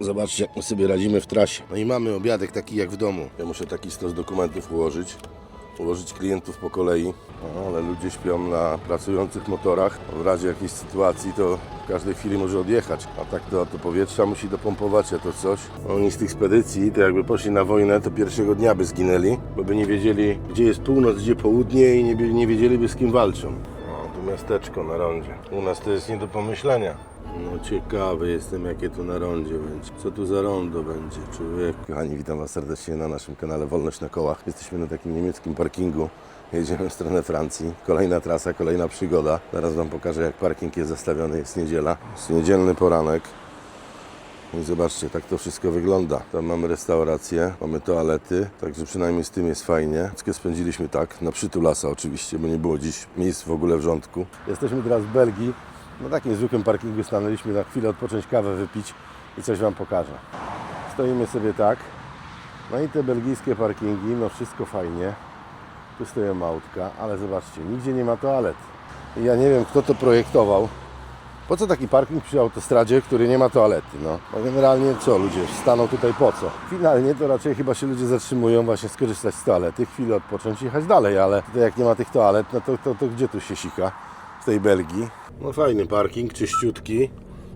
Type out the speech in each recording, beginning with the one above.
Zobaczcie, jak my sobie radzimy w trasie. No i mamy obiadek taki jak w domu. Ja muszę taki stos dokumentów ułożyć. Ułożyć klientów po kolei. No, ale ludzie śpią na pracujących motorach. W razie jakiejś sytuacji to w każdej chwili może odjechać. A tak to, to powietrza musi dopompować, a to coś. Oni z tych spedycji, to jakby poszli na wojnę, to pierwszego dnia by zginęli, bo by nie wiedzieli, gdzie jest północ, gdzie południe i nie, nie wiedzieliby z kim walczą. O, tu miasteczko na rondzie. U nas to jest nie do pomyślenia. No ciekawy jestem, jakie tu na rondzie będzie. Co tu za rondo będzie, człowiek? Kochani, witam Was serdecznie na naszym kanale Wolność na Kołach. Jesteśmy na takim niemieckim parkingu. Jedziemy w stronę Francji. Kolejna trasa, kolejna przygoda. Zaraz Wam pokażę, jak parking jest zastawiony. Jest niedziela. Jest niedzielny poranek. I zobaczcie, tak to wszystko wygląda. Tam mamy restaurację, mamy toalety, także przynajmniej z tym jest fajnie. Wszystko spędziliśmy tak, na przytulasa oczywiście, bo nie było dziś miejsc w ogóle w rządku. Jesteśmy teraz w Belgii. Na takim zwykłym parkingu stanęliśmy na chwilę odpocząć, kawę wypić i coś Wam pokażę. Stoimy sobie tak. No i te belgijskie parkingi, no wszystko fajnie. Tu stoją mautka, ale zobaczcie, nigdzie nie ma toalet. I ja nie wiem, kto to projektował, po co taki parking przy autostradzie, który nie ma toalety? No, no generalnie co ludzie staną tutaj po co? Finalnie to raczej chyba się ludzie zatrzymują właśnie skorzystać z toalety, chwilę odpocząć i jechać dalej, ale tutaj jak nie ma tych toalet, no to, to, to gdzie tu się sika? W tej Belgii. No fajny parking, czyściutki,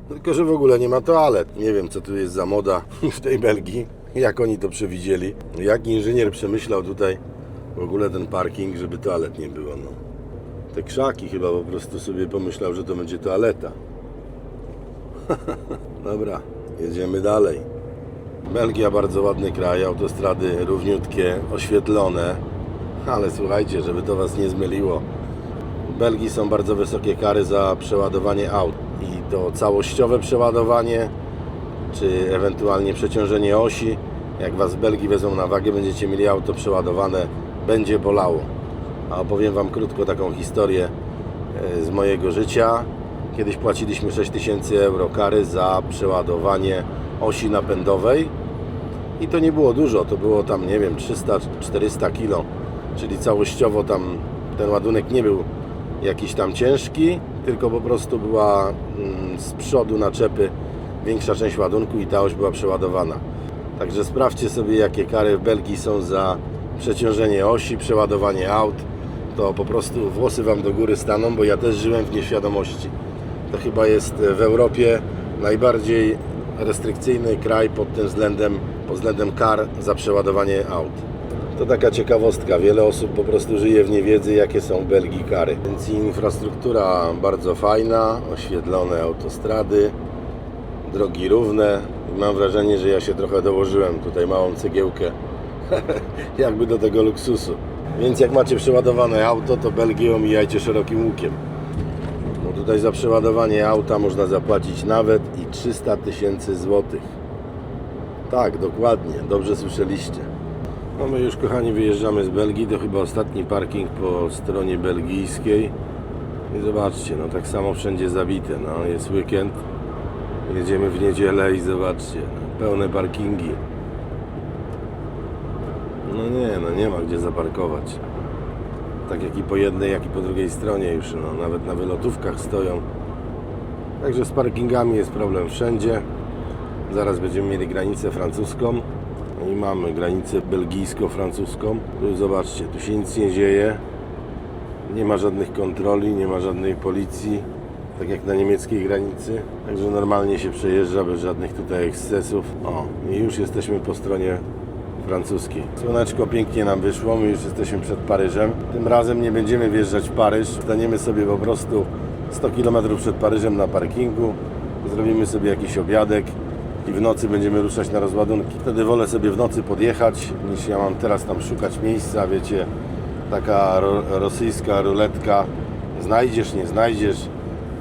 tylko że w ogóle nie ma toalet. Nie wiem co tu jest za moda w tej Belgii, jak oni to przewidzieli. Jak inżynier przemyślał tutaj w ogóle ten parking, żeby toalet nie było. No te krzaki chyba po prostu sobie pomyślał, że to będzie toaleta. Dobra, jedziemy dalej. Belgia bardzo ładny kraj, autostrady równiutkie, oświetlone. Ale słuchajcie, żeby to Was nie zmyliło. Belgii są bardzo wysokie kary za przeładowanie aut. I to całościowe przeładowanie, czy ewentualnie przeciążenie osi. Jak Was w Belgii wezmą na wagę, będziecie mieli auto przeładowane, będzie bolało. A opowiem Wam krótko taką historię e, z mojego życia. Kiedyś płaciliśmy 6000 euro kary za przeładowanie osi napędowej i to nie było dużo, to było tam, nie wiem, 300-400 kg, czyli całościowo tam ten ładunek nie był jakiś tam ciężki, tylko po prostu była mm, z przodu naczepy większa część ładunku i ta oś była przeładowana. Także sprawdźcie sobie, jakie kary w Belgii są za przeciążenie osi, przeładowanie aut. To po prostu włosy Wam do góry staną, bo ja też żyłem w nieświadomości. To chyba jest w Europie najbardziej restrykcyjny kraj pod tym względem, pod względem kar za przeładowanie aut. To taka ciekawostka. Wiele osób po prostu żyje w niewiedzy, jakie są w Belgii kary. Więc infrastruktura bardzo fajna, oświetlone autostrady, drogi równe. Mam wrażenie, że ja się trochę dołożyłem tutaj małą cegiełkę jakby do tego luksusu. Więc jak macie przeładowane auto, to Belgię omijajcie szerokim łukiem. Bo tutaj za przeładowanie auta można zapłacić nawet i 300 tysięcy złotych. Tak, dokładnie, dobrze słyszeliście. No my już kochani wyjeżdżamy z Belgii, to chyba ostatni parking po stronie belgijskiej. I zobaczcie, no tak samo wszędzie zabite, no jest weekend. Jedziemy w niedzielę i zobaczcie, no, pełne parkingi. No nie, no nie ma gdzie zaparkować. Tak jak i po jednej, jak i po drugiej stronie już, no nawet na wylotówkach stoją. Także z parkingami jest problem wszędzie. Zaraz będziemy mieli granicę francuską. No i mamy granicę belgijsko-francuską. Tu zobaczcie, tu się nic nie dzieje. Nie ma żadnych kontroli, nie ma żadnej policji, tak jak na niemieckiej granicy. Także normalnie się przejeżdża bez żadnych tutaj ekscesów. O, i już jesteśmy po stronie francuskiej. Słoneczko pięknie nam wyszło, my już jesteśmy przed Paryżem. Tym razem nie będziemy wjeżdżać w Paryż, staniemy sobie po prostu 100 km przed Paryżem na parkingu, zrobimy sobie jakiś obiadek i w nocy będziemy ruszać na rozładunki. Wtedy wolę sobie w nocy podjechać, niż ja mam teraz tam szukać miejsca, wiecie, taka ro rosyjska ruletka, znajdziesz, nie znajdziesz,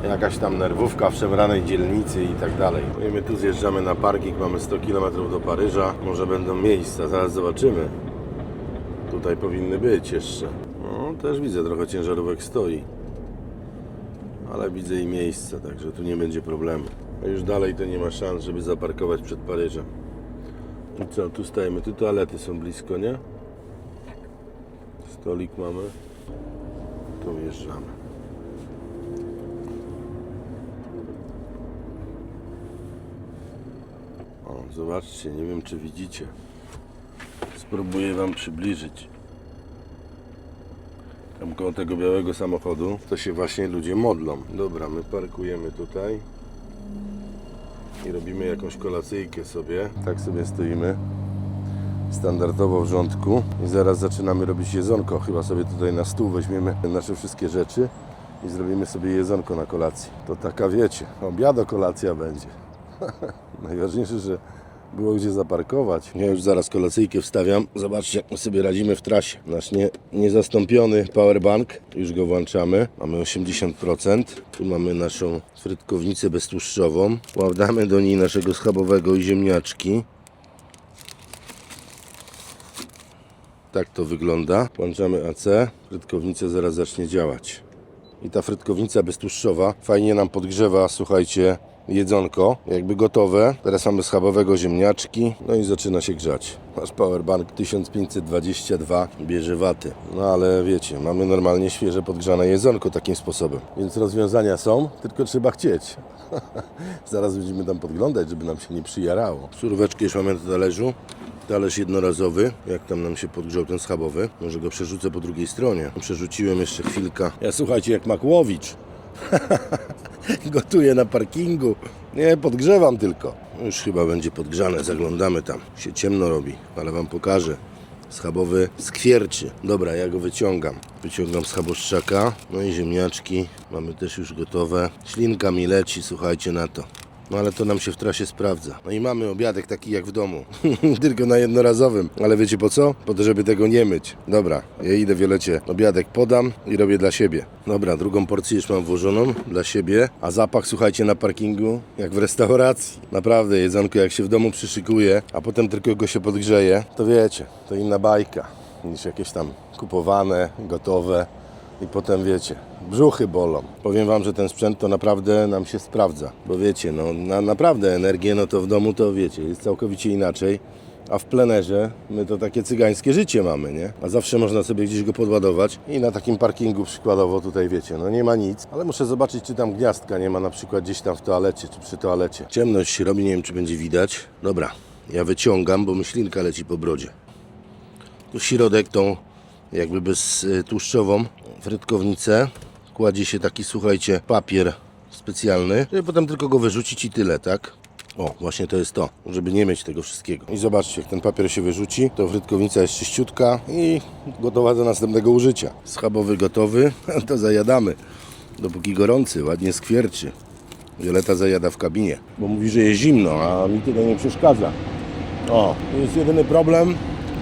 jakaś tam nerwówka w szemranej dzielnicy i tak dalej. My tu zjeżdżamy na parking, mamy 100 km do Paryża, może będą miejsca, zaraz zobaczymy. Tutaj powinny być jeszcze. No, też widzę, trochę ciężarówek stoi. Ale widzę i miejsca, także tu nie będzie problemu. Już dalej to nie ma szans, żeby zaparkować przed Paryżem. I co, tu stajemy, tu toalety są blisko, nie? Stolik mamy. Tu wjeżdżamy. O, zobaczcie, nie wiem czy widzicie. Spróbuję Wam przybliżyć. Tam koło tego białego samochodu to się właśnie ludzie modlą. Dobra, my parkujemy tutaj i robimy jakąś kolacyjkę sobie. Tak sobie stoimy standardowo w rządku i zaraz zaczynamy robić jedzonko. Chyba sobie tutaj na stół weźmiemy nasze wszystkie rzeczy i zrobimy sobie jedzonko na kolacji. To taka wiecie, obiado kolacja będzie. Najważniejsze, że było gdzie zaparkować. Ja już zaraz kolacyjkę wstawiam. Zobaczcie, jak my sobie radzimy w trasie. Nasz nie, niezastąpiony powerbank. Już go włączamy. Mamy 80%. Tu mamy naszą frytkownicę beztłuszczową. Wkładamy do niej naszego schabowego i ziemniaczki. Tak to wygląda. Włączamy AC. Frytkownica zaraz zacznie działać. I ta frytkownica beztłuszczowa fajnie nam podgrzewa, słuchajcie, jedzonko, jakby gotowe. Teraz mamy schabowego ziemniaczki, no i zaczyna się grzać. Nasz powerbank 1522 bierze waty. No ale wiecie, mamy normalnie świeże podgrzane jedzonko takim sposobem. Więc rozwiązania są, tylko trzeba chcieć. Zaraz będziemy tam podglądać, żeby nam się nie przyjarało. Suróweczkę już mamy na talerzu. Talerz jednorazowy, jak tam nam się podgrzał ten schabowy. Może go przerzucę po drugiej stronie. Przerzuciłem jeszcze chwilkę. Ja słuchajcie, jak Makłowicz. Gotuję na parkingu. Nie, podgrzewam tylko. Już chyba będzie podgrzane, zaglądamy tam. Się ciemno robi, ale wam pokażę. Schabowy skwierczy. Dobra, ja go wyciągam. Wyciągam schaboszczaka. No i ziemniaczki mamy też już gotowe. Ślinka mi leci, słuchajcie na to. No ale to nam się w trasie sprawdza. No i mamy obiadek taki jak w domu. Tylko na jednorazowym. Ale wiecie po co? Po to, żeby tego nie myć. Dobra, ja idę Wiolecie obiadek podam i robię dla siebie. Dobra, drugą porcję już mam włożoną dla siebie. A zapach, słuchajcie, na parkingu jak w restauracji. Naprawdę, jedzonko jak się w domu przyszykuje, a potem tylko go się podgrzeje, to wiecie, to inna bajka niż jakieś tam kupowane, gotowe. I potem wiecie, brzuchy bolą. Powiem Wam, że ten sprzęt to naprawdę nam się sprawdza. Bo wiecie, no na, naprawdę energię, no to w domu to wiecie, jest całkowicie inaczej. A w plenerze my to takie cygańskie życie mamy, nie? A zawsze można sobie gdzieś go podładować i na takim parkingu przykładowo tutaj wiecie, no nie ma nic, ale muszę zobaczyć czy tam gniazdka nie ma na przykład gdzieś tam w toalecie czy przy toalecie. Ciemność się robi, nie wiem czy będzie widać. Dobra, ja wyciągam, bo myślinka leci po brodzie. Tu środek tą jakby beztłuszczową frytkownicę kładzie się taki, słuchajcie, papier specjalny, żeby potem tylko go wyrzucić i tyle, tak? O, właśnie to jest to, żeby nie mieć tego wszystkiego. I zobaczcie, jak ten papier się wyrzuci, to frytkownica jest czyściutka i gotowa do następnego użycia. Schabowy gotowy, to zajadamy. Dopóki gorący, ładnie skwierczy. Wioleta zajada w kabinie, bo mówi, że jest zimno, a mi to nie przeszkadza. O, to jest jedyny problem,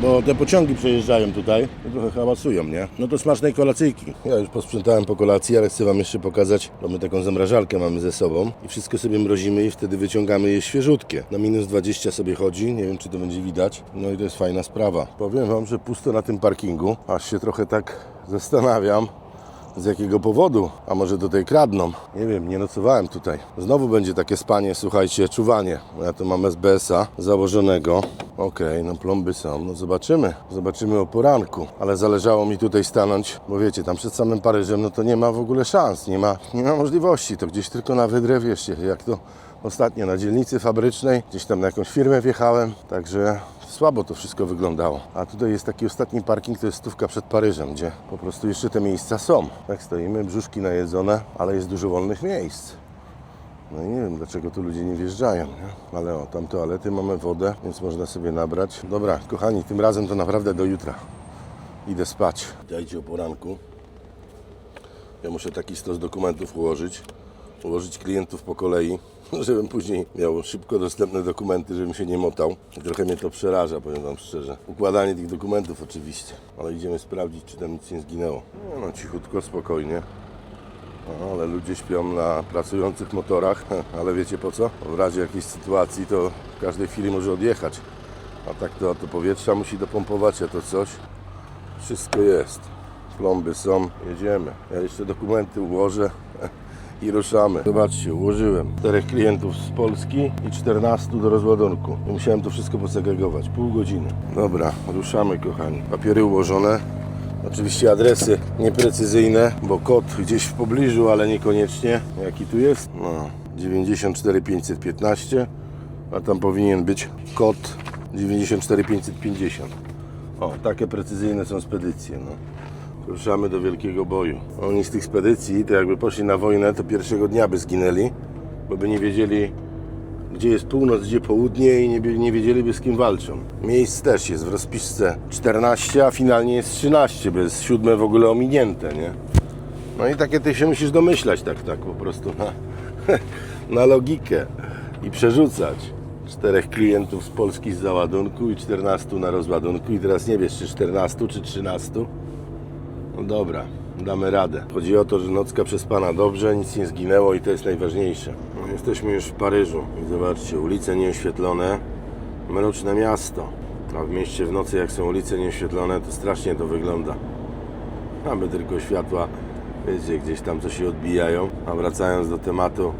bo te pociągi przejeżdżają tutaj i trochę hałasują, nie? No to smacznej kolacyjki. Ja już posprzątałem po kolacji, ale chcę Wam jeszcze pokazać, bo my taką zamrażalkę mamy ze sobą i wszystko sobie mrozimy i wtedy wyciągamy je świeżutkie. Na minus 20 sobie chodzi, nie wiem czy to będzie widać. No i to jest fajna sprawa. Powiem Wam, że pusto na tym parkingu, aż się trochę tak zastanawiam, z jakiego powodu? A może tutaj kradną? Nie wiem, nie nocowałem tutaj. Znowu będzie takie spanie, słuchajcie, czuwanie. Ja tu mam SBS-a założonego. Okej, no plomby są, no zobaczymy. Zobaczymy o poranku. Ale zależało mi tutaj stanąć, bo wiecie, tam przed samym Paryżem, no to nie ma w ogóle szans, nie ma, nie ma możliwości. To gdzieś tylko na wydrę, wiecie, jak to ostatnio na dzielnicy fabrycznej, gdzieś tam na jakąś firmę wjechałem, także słabo to wszystko wyglądało. A tutaj jest taki ostatni parking, to jest stówka przed Paryżem, gdzie po prostu jeszcze te miejsca są. Tak stoimy, brzuszki najedzone, ale jest dużo wolnych miejsc. No i nie wiem, dlaczego tu ludzie nie wjeżdżają, nie? Ale o, tam toalety, mamy wodę, więc można sobie nabrać. Dobra, kochani, tym razem to naprawdę do jutra. Idę spać. Dajcie o poranku. Ja muszę taki stos dokumentów ułożyć. Ułożyć klientów po kolei, żebym później miał szybko dostępne dokumenty, żebym się nie motał. Trochę mnie to przeraża, powiem Wam szczerze. Układanie tych dokumentów oczywiście, ale idziemy sprawdzić, czy tam nic nie zginęło. No, no cichutko, spokojnie. No, ale ludzie śpią na pracujących motorach, ale wiecie po co? W razie jakiejś sytuacji to w każdej chwili może odjechać. A tak to, to powietrza musi dopompować, a to coś. Wszystko jest. Plomby są, jedziemy. Ja jeszcze dokumenty ułożę i ruszamy. Zobaczcie, ułożyłem czterech klientów z Polski i 14 do rozładunku. Musiałem to wszystko posegregować. Pół godziny. Dobra, ruszamy kochani. Papiery ułożone. Oczywiście adresy nieprecyzyjne, bo kod gdzieś w pobliżu, ale niekoniecznie. Jaki tu jest? No, 94 515 a tam powinien być kod 94550. O, takie precyzyjne są spedycje. No. Ruszamy do wielkiego boju. Oni z tych spedycji, to jakby poszli na wojnę, to pierwszego dnia by zginęli, bo by nie wiedzieli, gdzie jest północ, gdzie południe i nie, nie wiedzieliby z kim walczą. Miejsc też jest w rozpisce 14, a finalnie jest 13, bo jest siódme w ogóle ominięte, nie? No i takie ty się musisz domyślać tak, tak po prostu na, na logikę i przerzucać. Czterech klientów z Polski z załadunku i 14 na rozładunku i teraz nie wiesz czy 14 czy 13. No dobra, damy radę. Chodzi o to, że nocka przespana dobrze, nic nie zginęło i to jest najważniejsze. No, jesteśmy już w Paryżu i zobaczcie, ulice nieoświetlone, mroczne miasto. A w mieście w nocy jak są ulice nieoświetlone, to strasznie to wygląda. Mamy tylko światła, wiecie, gdzieś tam co się odbijają. A wracając do tematu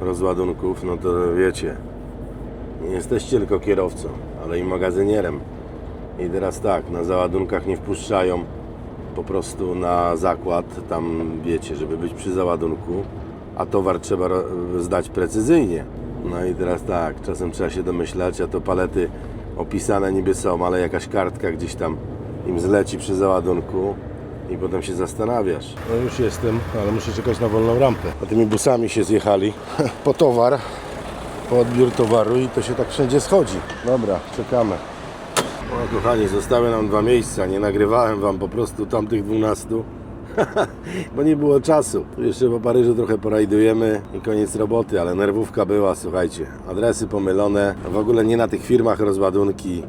rozładunków, no to wiecie, nie jesteście tylko kierowcą, ale i magazynierem. I teraz tak, na załadunkach nie wpuszczają po prostu na zakład, tam wiecie, żeby być przy załadunku, a towar trzeba zdać precyzyjnie. No i teraz tak, czasem trzeba się domyślać, a to palety opisane niby są, ale jakaś kartka gdzieś tam im zleci przy załadunku i potem się zastanawiasz. No już jestem, ale muszę czekać na wolną rampę. A tymi busami się zjechali po towar, po odbiór towaru i to się tak wszędzie schodzi. Dobra, czekamy. Kochani, zostały nam dwa miejsca. Nie nagrywałem wam po prostu tamtych 12, bo nie było czasu. Jeszcze po Paryżu trochę porajdujemy i koniec roboty, ale nerwówka była, słuchajcie. Adresy pomylone, w ogóle nie na tych firmach rozładunki.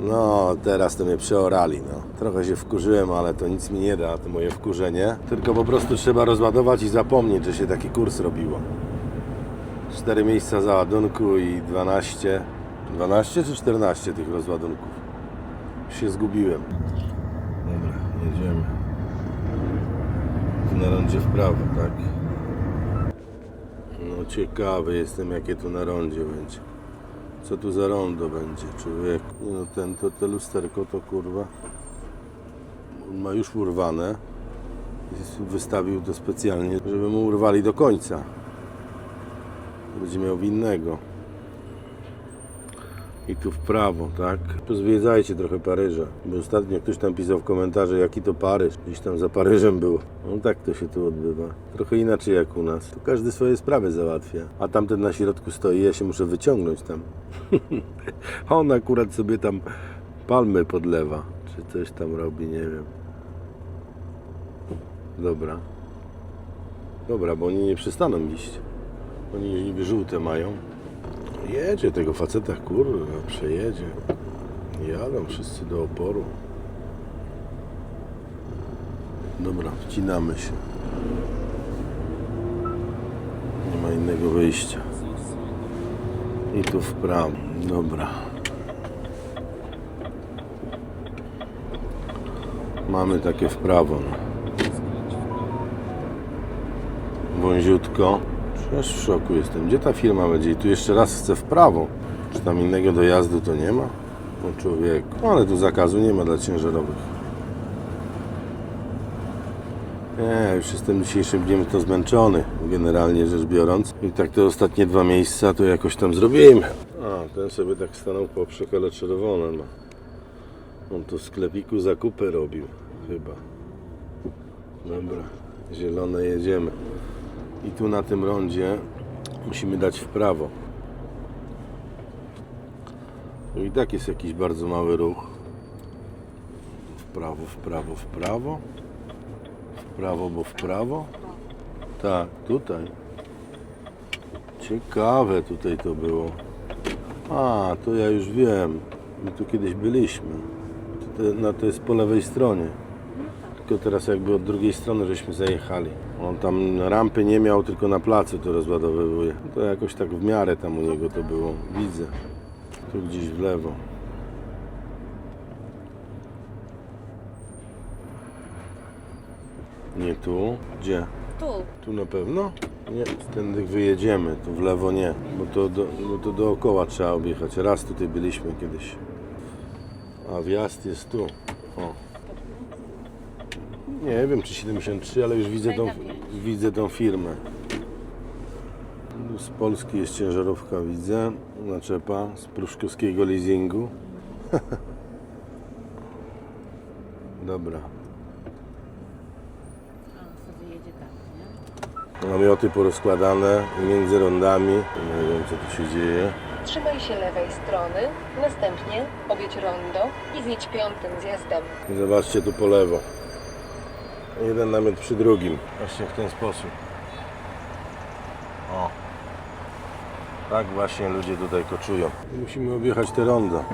No, teraz to mnie przeorali, no. Trochę się wkurzyłem, ale to nic mi nie da, to moje wkurzenie. Tylko po prostu trzeba rozładować i zapomnieć, że się taki kurs robiło. Cztery miejsca załadunku i 12, 12 czy 14 tych rozładunków. Się zgubiłem. Dobra, jedziemy. Tu na rondzie w prawo, tak? No ciekawy jestem jakie tu na rondzie będzie. Co tu za rondo będzie, człowiek? No ten, to, te lusterko to kurwa ma już urwane. Wystawił to specjalnie, żeby mu urwali do końca. Będzie miał winnego. I tu w prawo, tak? Tu zwiedzajcie trochę Paryża. Bo ostatnio ktoś tam pisał w komentarzu, jaki to Paryż. Gdzieś tam za Paryżem było. No tak to się tu odbywa. Trochę inaczej jak u nas. Tu każdy swoje sprawy załatwia. A tamten na środku stoi, ja się muszę wyciągnąć tam. A on akurat sobie tam palmy podlewa. Czy coś tam robi, nie wiem. Dobra. Dobra, bo oni nie przestaną iść. Oni niby żółte mają. Jedzie tego faceta, kurwa, przejedzie. Jadą wszyscy do oporu. Dobra, wcinamy się. Nie ma innego wyjścia. I tu w prawo. Dobra. Mamy takie w prawo. No. Wąziutko. Aż w szoku jestem. Gdzie ta firma będzie? I tu jeszcze raz chcę w prawo. Czy tam innego dojazdu to nie ma? O człowieku. No, ale tu zakazu nie ma dla ciężarowych. Nie, już jestem dzisiejszym dniem to zmęczony, generalnie rzecz biorąc. I tak te ostatnie dwa miejsca to jakoś tam zrobimy. A, ten sobie tak stanął po przekole czerwone. No. On tu w sklepiku zakupy robił, chyba. Dobra, zielone jedziemy. I tu na tym rondzie musimy dać w prawo. No i tak jest jakiś bardzo mały ruch. W prawo, w prawo, w prawo. W prawo, bo w prawo. Tak, tutaj. Ciekawe tutaj to było. A, to ja już wiem. My tu kiedyś byliśmy. To, no, to jest po lewej stronie. Tylko teraz jakby od drugiej strony żeśmy zajechali. On tam rampy nie miał, tylko na placu to rozładowywuje. To jakoś tak w miarę tam u niego to było. Widzę. Tu gdzieś w lewo. Nie tu. Gdzie? Tu. Tu na pewno? Nie, tędy wyjedziemy, tu w lewo nie, bo to, do, bo to dookoła trzeba objechać. Raz tutaj byliśmy kiedyś. A wjazd jest tu. O. Nie wiem czy 73, ale już widzę tą, widzę tą firmę. Z Polski jest ciężarówka, widzę. Naczepa z pruszkowskiego leasingu. Dobra. Namioty porozkładane między rondami. Nie wiem co tu się dzieje. Trzymaj się lewej strony, następnie objedź rondo i zjedź piątym zjazdem. Zobaczcie tu po lewo. Jeden namiot przy drugim. Właśnie w ten sposób. O. Tak właśnie ludzie tutaj koczują. Musimy objechać te ronda.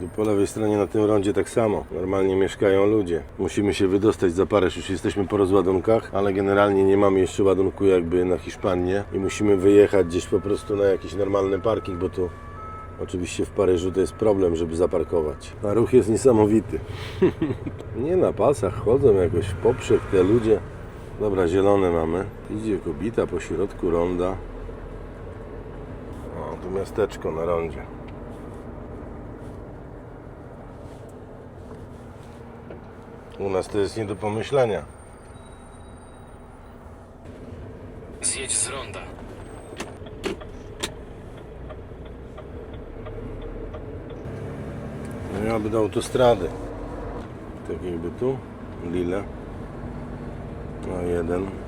Tu po lewej stronie na tym rondzie tak samo. Normalnie mieszkają ludzie. Musimy się wydostać za Paryż. Już jesteśmy po rozładunkach, ale generalnie nie mamy jeszcze ładunku jakby na Hiszpanię. I musimy wyjechać gdzieś po prostu na jakiś normalny parking, bo tu Oczywiście w Paryżu to jest problem, żeby zaparkować. A ruch jest niesamowity. Nie na pasach chodzą jakoś w poprzek te ludzie. Dobra, zielone mamy. Idzie kobita po środku ronda. O, tu miasteczko na rondzie. U nas to jest nie do pomyślenia. Zjedź z ronda. No miałaby do autostrady. Tak jakby tu. Lille. No jeden.